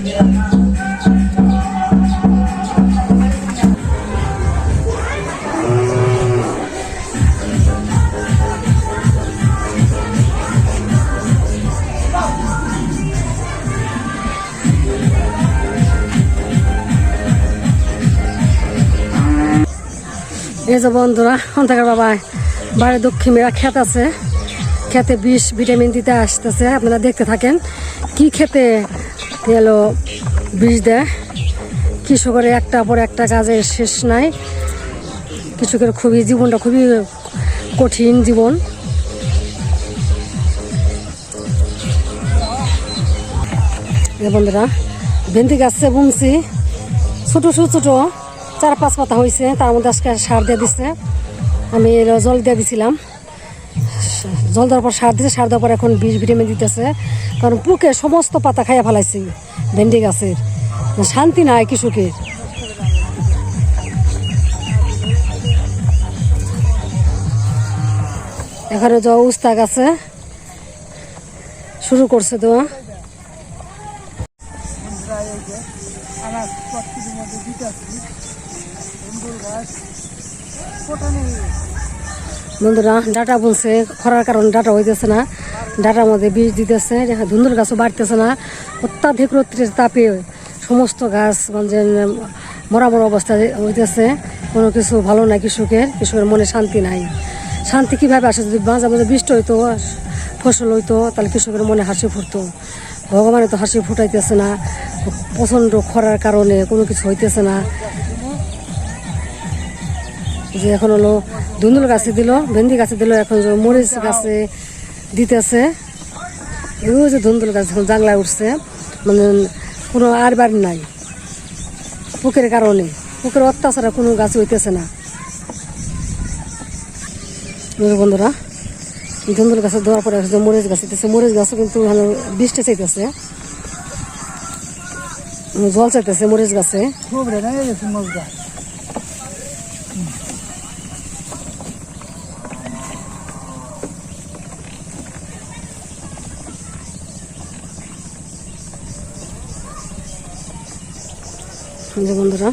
এই যে বন্ধুরা, অন্ধকার বাবা বাড়ি দক্ষিণ মেয়েরা ক্ষেত আছে। খেতে বিষ, ভিটামিন দিতে আসতেছে। আপনারা দেখতে থাকেন কি খেতে এলো বিষ দেয়। কৃষকের একটা পর একটা কাজের শেষ নাই। কৃষকের খুবই জীবনটা খুবই কঠিন জীবন। বন্ধুরা, ভেন্দি গাছে বুনছি। ছোট ছোট ছোট, চার, পাঁচ পাতা হয়েছে তার মধ্যে আজকে সার দিয়ে দিচ্ছে আমি জল দিয়ে দিছিলাম। জল দেওয়ার পর সার দিতে সার দেওয়ার পর এখন বিষ ভিটামিন দিতেছে। কারণ পুকে সমস্ত পাতা খাইয়া ফেলাইছি, ভেন্ডি গাছের। শান্তি নাই কৃষকের। এখানে যে উস্তাক আছে শুরু করছে তো। বন্ধুরা, ডাটা বলছে, খরার কারণে ডাটা হইতেছে না। ডাটার মধ্যে বীজ দিতেছে ধুন্দুর গাছও বাড়তেছে না। অত্যাধিক রৌদ্রের তাপে সমস্ত গাছ মানে মরা মরা অবস্থা হইতেছে। কোনো কিছু ভালো নাই কৃষকের কৃষকের মনে শান্তি নাই। শান্তি কীভাবে আসে? যদি মাঝে মাঝে বৃষ্টি হইতো, ফসল হইতো, তাহলে কৃষকের মনে হাসি ফুটতো। ভগবানে তো হাসি ফুটাইতেছে না। প্রচণ্ড খরার কারণে কোনো কিছু হইতেছে না। যে এখন হলো ধুন্দুল গাছে দিল ভেন্দি গাছে দিল, এখন মরিচ গাছে দিতেছে। ওই যে ধুন্দুল গাছ এখন জাংলায় উঠছে মানে কোনো আর বাড়ি নাই। পুকের কারণে, পুকের অত্যাচারে কোনো গাছ হইতেছে না। বন্ধুরা, ধুন্দুল গাছে দেওয়ার পরে মরিচ গাছ দিতেছে, মরিচ গাছও কিন্তু বৃষ্টি চাইতেছে। জল চাইতেছে মরিচ গাছে। যে বন্ধুরা।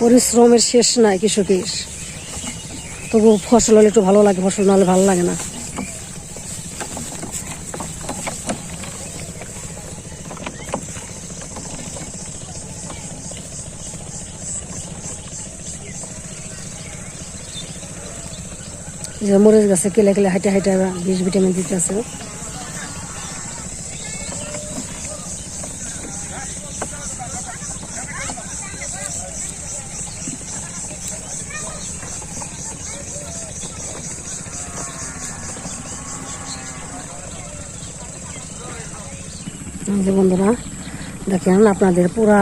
পরিশ্রমের শেষ নাই কৃষকের। তবু ফসল হলে একটু ভালো লাগে, ফসল না হলে ভালো লাগে না। যে মরিচ গাছে কেলে কেলে হাইটে হাইটে বিষ ভিটামিন দিতে আছে। যে বন্ধুরা, দেখেন আপনাদের পুরা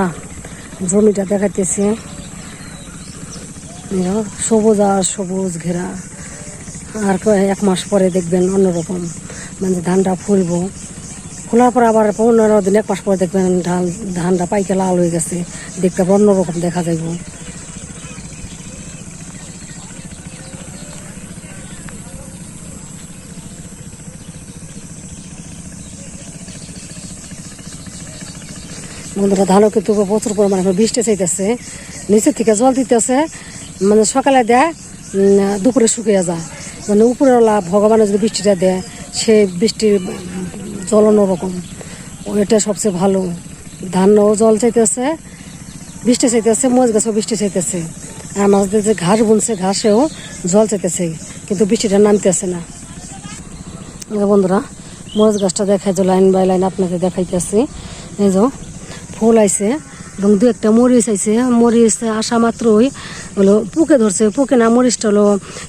জমিটা দেখাইতেছে। সবুজ আর সবুজ ঘেরা। আর এক মাস পরে দেখবেন অন্যরকম। মানে ধানটা ফুলবো। খোলার পর আবার পনেরো দিন, এক মাস পরে দেখবেন ধান ধানটা পাইকে লাল হয়ে গেছে। দেখতে অন্যরকম দেখা যাইব। বন্ধুরা, ধানও কিন্তু প্রচুর পরিমাণে এখন বৃষ্টি চাইতেছে, নিচের থেকে জল দিতেছে। মানে সকালে দেয় দুপুরে শুকিয়ে যায়। মানে উপরেওয়ালা ভগবানের যদি বৃষ্টিটা দেয়, সে বৃষ্টির জল অন্যরকম। ওইটা সবচেয়ে ভালো। ধানও জল চাইতেছে, বৃষ্টি চাইতেছে মজ গাছও বৃষ্টি চাইতেছে। আর মাঝে যে ঘাস বুনছে, ঘাসেও জল চাইতেছে, কিন্তু বৃষ্টিটা নামতেছে না। বন্ধুরা, মরিচ গাছটা দেখাই যে লাইন বাই লাইন আপনাকে দেখাইতেছি। এই যে ফুল আইছে, এবং দু একটা মরিচ আইছে। মরিচ আসা মাত্রই হলো পুকে ধরছে, পুকে না, মরিচটা হলো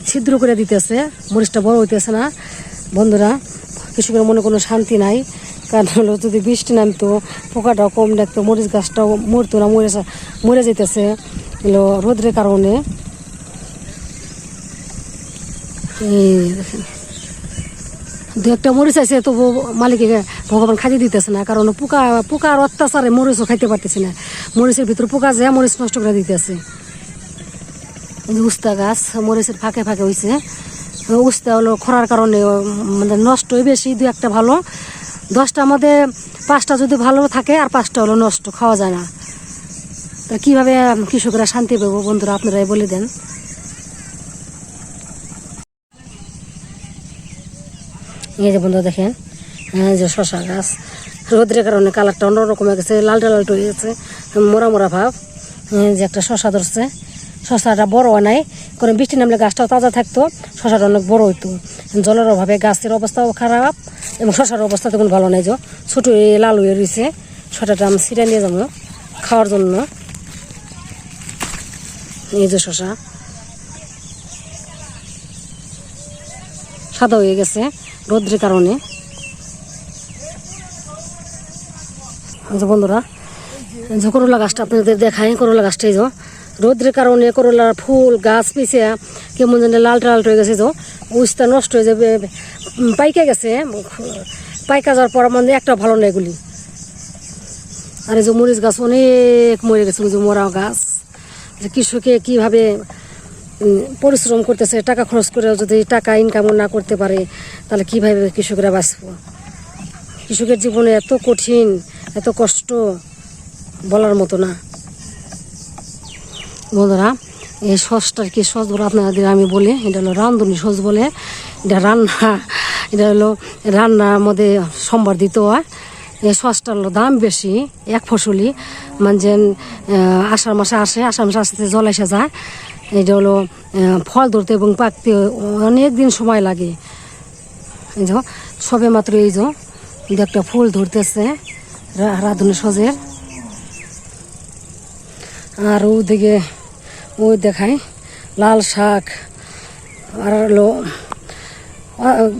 ছিদ্র করে দিতেছে। মরিচটা বড় হইতেছে না। বন্ধুরা, কৃষকের মনে কোনো শান্তি নাই, কারণ হলো যদি বৃষ্টি নামতো, পোকাটাও কম দেখতো, মরিচ গাছটাও মরতো না মরে মরে যেতেছে হলো রোদ্রের কারণে। এই দেখেন। দু একটা মরিচ আছে তবু মালিকে ভগবান খাইতে দিতেছে না, কারণ পোকা পোকার অত্যাচারে মরিচও খাইতে পারতেছে না। মরিচের ভিতরে পোকা যায় মরিচ নষ্ট করে দিতেছে। উস্তা গাছ, মরিচের ফাঁকে ফাঁকে হয়েছে উস্তা হলো খরার কারণে মানে নষ্টই বেশি দু একটা ভালো। দশটা আমাদের, পাঁচটা যদি ভালো থাকে, আর পাঁচটা হলো নষ্ট, খাওয়া যায় না। তা কীভাবে কৃষকরা শান্তি পাবো বন্ধুরা, আপনারাই বলে দেন। এই যে বন্ধু দেখেন হ্যাঁ যে শশা গাছ। রোদ্রের কারণে কালারটা অন্যরকম হয়ে গেছে, লালটা লালটা হয়ে গেছে, মোরা মোরা ভাব। যে একটা শশা ধরছে শশাটা বড় নাই কারণ বৃষ্টি নামলে গাছটাও তাজা থাকতো শশাটা অনেক বড় হইতো। জলের অভাবে গাছের অবস্থাও খারাপ এবং শশার অবস্থা তেমন ভালো নাই যে। ছোটো লাল হয়ে রয়েছে শশাটা আমি ছিঁড়ে নিয়ে যাব খাওয়ার জন্য। এই যে শশা সাদা হয়ে গেছে রোদ্রের কারণে। বন্ধুরা যে করলা গাছটা আপনাদের দেখাই, করলা গাছটাই যে। রোদ্রের কারণে করলার ফুল, গাছ পিছে কেমন যেন লাল লাল হয়ে গেছে যে। উস্তা নষ্ট হয়ে যাবে, পাইকে গেছে। পাইকা যাওয়ার পর মানে একটা ভালো না এগুলি। আর এই যে মরিচ গাছ অনেক মরে গেছে যে মরা গাছ। যে কৃষকে কীভাবে পরিশ্রম করতেছে, টাকা খরচ করে যদি টাকা ইনকাম না করতে পারে, তাহলে কীভাবে কৃষকরা বাঁচব? কৃষকের জীবনে এত কঠিন, এত কষ্ট বলার মতো না। বন্ধুরা, এই সসটার কি সস বলে আপনাদের আমি বলি, এটা হলো রান্ধুনি সস বলে, এটা রান্না, এটা হলো রান্নার মধ্যে সম্বার দিতে হয়। সসটার দাম বেশি, এক ফসলি। মানে যে আষাঢ় মাসে আসে, আষাঢ় মাসে আসতে জল এসে যায়। এটা হলো ফল ধরতে এবং পাকতে অনেক দিন সময় লাগে। এই সবে মাত্র এই যে একটা ফুল ধরতেছে রাঁধুনি সজের। আর ওদিকে, ওই দেখায় লাল শাক। আর হলো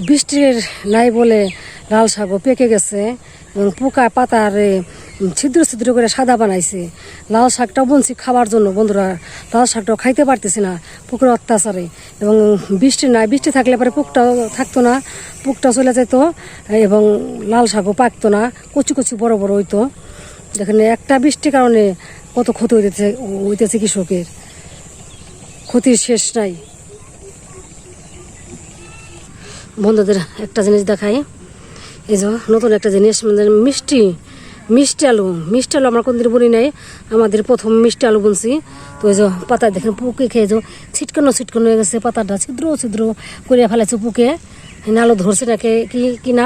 বৃষ্টির নাই বলে লাল শাকও পেকে গেছে। এবং পোকা পাতারে ছিদ্র ছিদ্র করে সাদা বানাইছে। লাল শাকটাও বুনছি খাবার জন্য, বন্ধুরা। লাল শাকটাও খাইতে পারতেছি না পুকুরের অত্যাচারে। এবং বৃষ্টি নাই, বৃষ্টি থাকলে পরে পুকটাও থাকতো না, পুকটা চলে যেত এবং লাল শাকও পাকতো না, কচি কচি বড় বড় হইতো। এখানে একটা বৃষ্টির কারণে কত ক্ষতি হইতেছে হইতেছে কৃষকের। ক্ষতির শেষ নাই। বন্ধুদের একটা জিনিস দেখাই। এই যে নতুন একটা জিনিস মানে মিষ্টি মিষ্টি আলু। মিষ্টি আলু আমরা কোনদিন বলি নাই। আমাদের প্রথম মিষ্টি আলু বুনছি। তো এই যে পাতা দেখেন পুকে খেয়ে যে ছিটকানো ছিটকানো হয়ে গেছে, পাতাটা ছিদ্র ছিদ্র করে ফেলেছে পুকে। এখানে আলু ধরছে না কে কি কি না?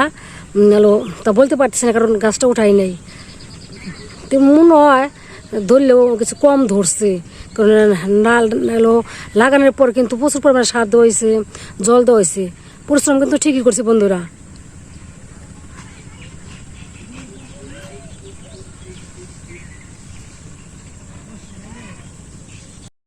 আলু তা বলতে পারতেছি না, কারণ গাছটা উঠাই নাই। তো মনে হয় ধরলেও কিছু কম ধরছে। কারণ নাল নালো লাগানোর পর কিন্তু প্রচুর পরিমাণে সার দেওয়া হয়েছে, জল দেওয়া হয়েছে। পরিশ্রম কিন্তু ঠিকই করছে বন্ধুরা।